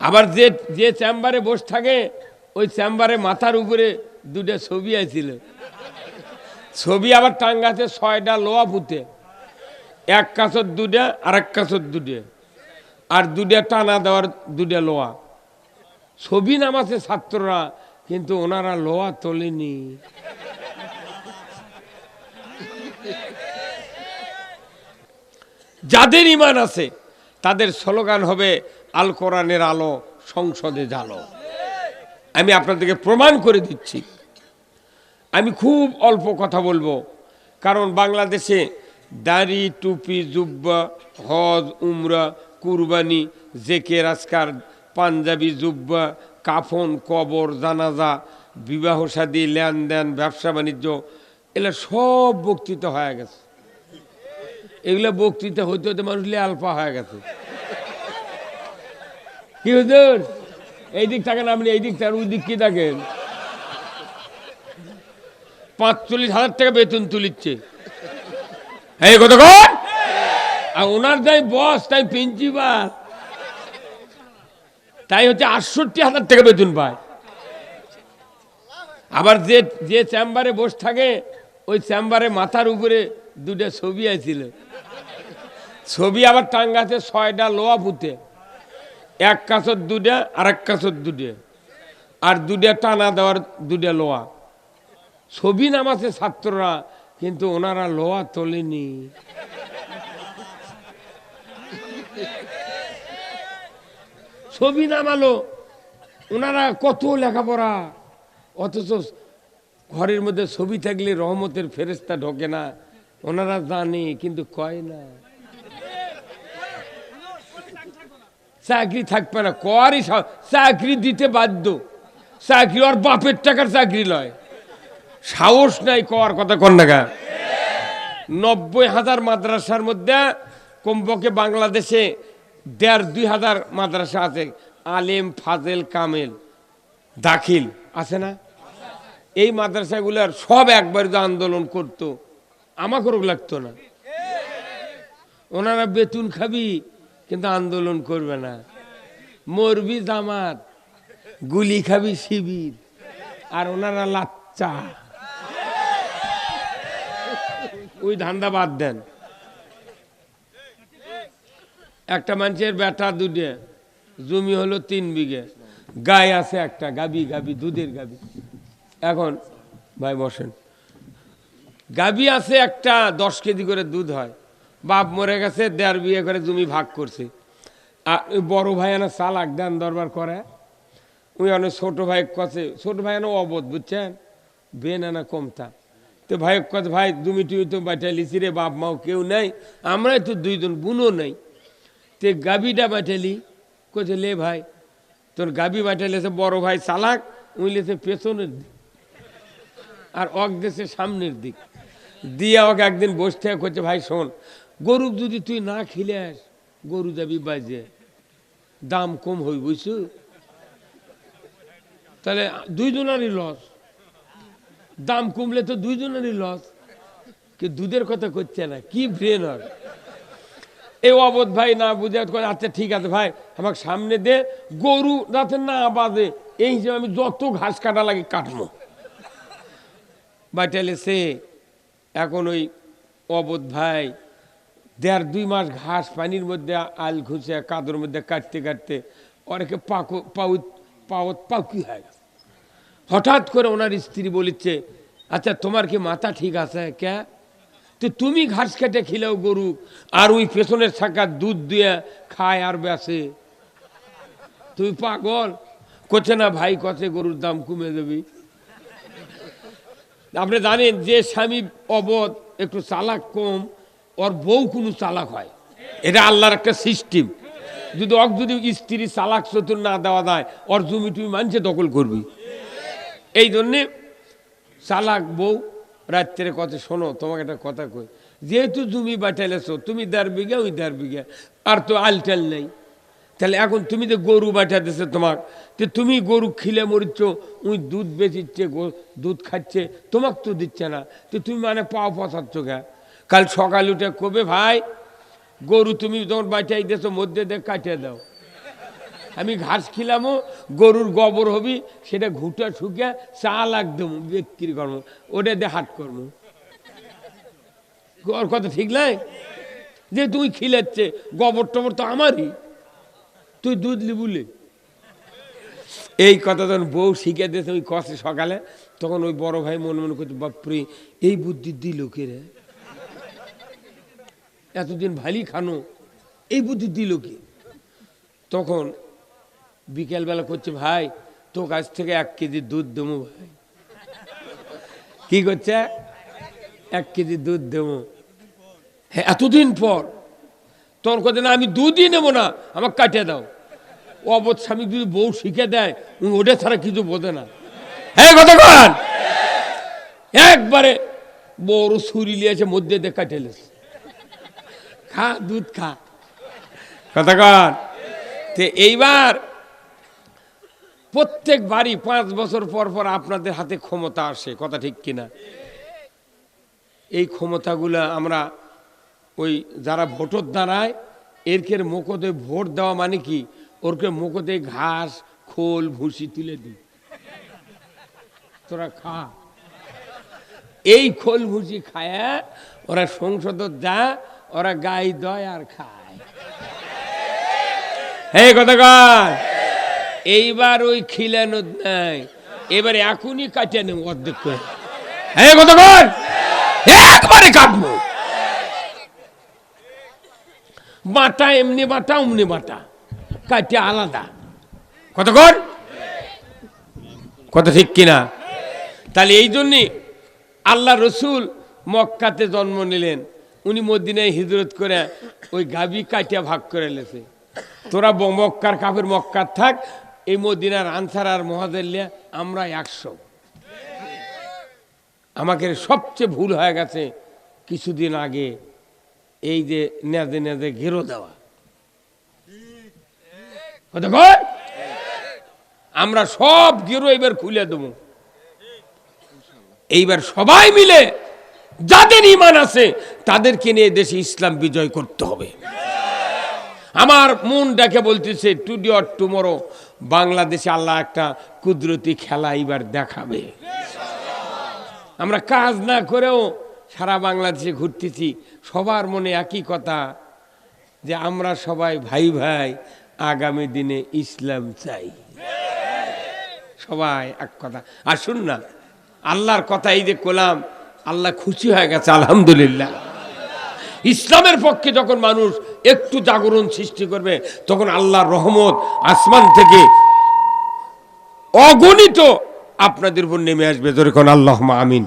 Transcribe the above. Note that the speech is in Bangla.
আবার যে যে চেম্বারে বসে থাকে, ওই চেম্বারে মাথার উপরে দুটো ছবি আছিল ছবি আবার টাঙ্গাতে ছয়টা লোয়া পুঁতে। এক কাছর দুটা আর এক কাছর দুটে আর দুটা টানা দেওয়ার দুটা লোয়া। ছবি নামাছে ছাত্ররা, কিন্তু ওনারা লোয়া তোলেনি। যাদের ইমান আছে, তাদের স্লোগান হবে আল কোরআনের আলো সংসদে জালো আমি আপনাদেরকে প্রমাণ করে দিচ্ছি। আমি খুব অল্প কথা বলব, কারণ বাংলাদেশে দাড়ি, টুপি, জুব্বা, হজ, উমরা, কুরবানি, জেকে, রাজকার, পাঞ্জাবি, জুব্বা, কাফন, কবর, জানাজা, বিবাহ সাদী, লেনদেন, ব্যবসা বাণিজ্য, এগুলো সব বক্তৃতা হয়ে গেছে। এগুলো বক্তৃতা হইতে হইতে মানুষ আলপা হয়ে গেছে। কি হুজুর? এই দিক থাকেন আপনি, এই দিক থাকেন, ওই দিক কি থাকেন? পাঁচচল্লিশ হাজার টাকা বেতন তুলিচ্ছে। এই কত আর ওনার যাই বস, তাই প্রিন্সিপাল। তাই হচ্ছে আটষট্টি হাজার টাকা বেতন পায়। আবার যে যে চেম্বারে বসে থাকে, ওই চেম্বারে মাথার উপরে দুটো ছবি আছিল ছবি আবার টাঙ্গাতে ছয়টা লোয়া পুঁতে। এক কাছর দুটা আর এক কাছর দুটে আর দুটা টানা দেওয়ার দুটা লোয়া। ছবি নামাছে ছাত্ররা, কিন্তু ওনারা লোয়া তোলেনি। ছবি নামালো, ওনারা কত লেখাপড়া, অথচ ঘরের মধ্যে ছবি থাকলে রহমতের ফেরেস্তা ঢোকে না, ওনারা জানে, কিন্তু কয় না। চাকরি থাকবে না করই চাকরি দিতে বাধ্য। চাকরি আর বাপের টাকার চাকরি লয়। সাহস নাই কর, কথা কন না নব্বই হাজার মাদ্রাসার মধ্যে কমপক্ষে বাংলাদেশে দেড় দুই হাজার মাদ্রাসা আছে। আলেম, ফাজেল, কামেল, দাখিল, আছে না? এই মাদ্রাসাগুলোর সব একবার যে আন্দোলন করতো, আমাকেও লাগতো না। ওনারা বেতন খাবি কিন্তু আন্দোলন করবে না। মরবি জামাত, গুলি খাবি শিবির, আর ওনারা লাচ্চা। ওই ধান্দা বাদ দেন। একটা মানুষের বেটা দুটে জমি হলো তিন বিঘে। গায়ে আছে একটা, গাবি গাবি, দুধের গাবি। এখন, ভাই বসেন। গাবি আছে একটা, দশ কেজি করে দুধ হয়। বাপ মরে গেছে দেড় বিয়ে করে জমি ভাগ করছে। আর বড় ভাই এনে চালাক দান দরবার করে। ওই অনেক ছোট ভাই কছে, ছোট ভাই এনে অবোধ, বুঝছেন? বেন আনা কমতা। তো ভাই কত ভাই তুমি টুমি তো বাটালিছি রে, বাপ মাও কেউ নাই, আমরাই তো দুইজন বুনো নেই। তে গাবিটা বাটালি কছে, লে ভাই, তোর গাবি বাটালেছে বড় ভাই চালাক উইলেছে পেছনের দিক আর অক দেশে সামনের দিক। দিয়ে ওকে একদিন বসে থেকে করছে ভাই, শোন গরু যদি তুই না খিলাস, গরু যাবি বাজে। দাম কম হই, বুঝছু? তাহলে দুইজনারই লস দাম কমলে তো দুইজনেরই লস কি দুধের কথা করছে না, কি ব্রেন আর এই অবোধ ভাই না বুঝে আচ্ছা ঠিক আছে ভাই, আমাকে সামনে দে। গরু যাতে না বাজে, এই হিসেবে আমি যত ঘাস কাটা লাগে কাটবো। বাটালে সে, এখন ওই অবোধ ভাই দেড় দুই মাস ঘাস পানির মধ্যে, আল ঘুষে, কাদর মধ্যে কাটতে কাটতে অনেকে পাকো পাউ পাওত পাউকি হয়ে গেছে। হঠাৎ করে ওনার স্ত্রী বলিচ্ছে আচ্ছা তোমার কি মাথা ঠিক আছে? কে? তো তুমি ঘাস কেটে খিলেও গরু, আর ওই পেছনের ছাকা দুধ দিয়ে খায় আর বেসে তুই পাগল? করছে না ভাই কছে গরুর দাম কমে দেবি আপনি জানেন, যে স্বামী অবধ একটু চালাক কম ওর বউ কোনো চালাক হয়। এটা আল্লাহর একটা সিস্টেম। যদি অক যদি স্ত্রী চালাক চতুর না দেওয়া যায়, ওর জমি টুমি মানছে দখল করবি। এই জন্যে চালাক বউ রাত্রে কথা শোনো, তোমাকে একটা কথা কই। যেহেতু জমি বাটাইলেছো তুমি দেড় বিঘা, ওই দেড় বিঘা। আর তো আলটাল নেই। তাহলে এখন তুমি যে গরু বাটাতেছে তোমার, তো তুমি গরু খিলে মরিচ্ছ, উই দুধ বেচিচ্ছে দুধ খাচ্ছে, তোমাকে তো দিচ্ছে না। তো তুমি মানে পাও পচাচ্ছ গা কাল সকাল উঠে কবে ভাই? গরু তুমি যখন বাঁচাই দিয়েছ মধ্যে দিয়ে কাটিয়ে দাও। আমি ঘাস খিলামো, গরুর গোবর হবি, সেটা ঘুটা শুকিয়ে চা লাগদম বিক্রি করব ওটা দিয়ে হাট করব ওর কথা ঠিক নাই? যে তুই খিলাচ্ছে, গোবর টবর তো আমারই। তুই দুধ লিবুলে এই কথা যখন বউ শিখে দিয়েছে ওই কষে সকালে, তখন ওই বড় ভাই মনে মনে করছে বাপরে, এই বুদ্ধি দিল কে রে? এতদিন ভালি খানো, এই বুদ্ধি দিল কি? তখন বিকেলবেলা করছে, ভাই তো কাছ থেকে এক কেজি দুধ দেবো ভাই। কি করছে? এক কেজি দুধ দেবো। হ্যাঁ এতদিন পর তখন কথা না, আমি দুধই নেব না, আমাকে কাটিয়ে দাও। অবধ স্বামী যদি বউ শিখে দেয়, উনি ওটা ছাড়া কিছু বোঝে না। হ্যাঁ কতক্ষণ একবারে বড় ছুরি লিয়েছে, মধ্যে দিয়ে কাটিয়ে লেছে। খা দুধ খা। কতক্ষণ তে এইবার প্রত্যেক বাড়ি পাঁচ বছর পর পর আপনাদের হাতে ক্ষমতা আসে কথা ঠিক কিনা? এই ক্ষমতাগুলা আমরা ওই যারা ভোটর দাঁড়ায় এরকের মুখতে ভোট দেওয়া মানে কি? ওরকে মুখতে ঘাস খোল ভুসি তুলে দিই। তোরা খা। এই খোল ভুসি খায় ওরা সংসদ যা ওরা গাই দয় আর খায়। এই কথা এইবার ওই খিলানো নাই, এবার এখনই কাটিয়ে নেব অর্ধেক কর। একবারে কাটবো। বাটা এমনি বাটা, অমনি বাটা, কাটে আলাদা। কত কর কথা ঠিক কিনা? তাহলে এই জন্যে আল্লাহ রসুল মক্কাতে জন্ম নিলেন। উনি মদিনায় হিজরত করে ওই গাবি কাটিয়া ভাগ করে লেছে। তোরা মক্কার কাপের মক্কার থাক, এই মদিনার আনসার আর মহাদেল্লিয়া আমরা একশো। আমাকে সবচেয়ে ভুল হয়ে গেছে কিছুদিন আগে এই যে নেদে নেদে ঘেরো দেওয়া? আমরা সব গেরো এবার খুলে দেবো। এইবার সবাই মিলে যাদের ইমান আছে, তাদেরকে নিয়ে দেশে ইসলাম বিজয় করতে হবে। আমার মন ডাকে বলতেছে টুডে অর টুমোরো বাংলাদেশে আল্লাহ একটা কুদরতি খেলা এবার দেখাবে। আমরা কাজ না করেও সারা বাংলাদেশে ঘুরতেছি, সবার মনে একই কথা, যে আমরা সবাই ভাই ভাই আগামী দিনে ইসলাম চাই। সবাই এক কথা। আর শুন না, আল্লাহর কথা এই যে কোলাম আল্লাহ খুশি হয়ে গেছে, আলহামদুলিল্লাহ। ইসলামের পক্ষে যখন মানুষ একটু জাগরণ সৃষ্টি করবে, তখন আল্লাহর রহমত আসমান থেকে অগণিত আপনাদের উপর নেমে আসবে। যখন আল্লাহ আমিন।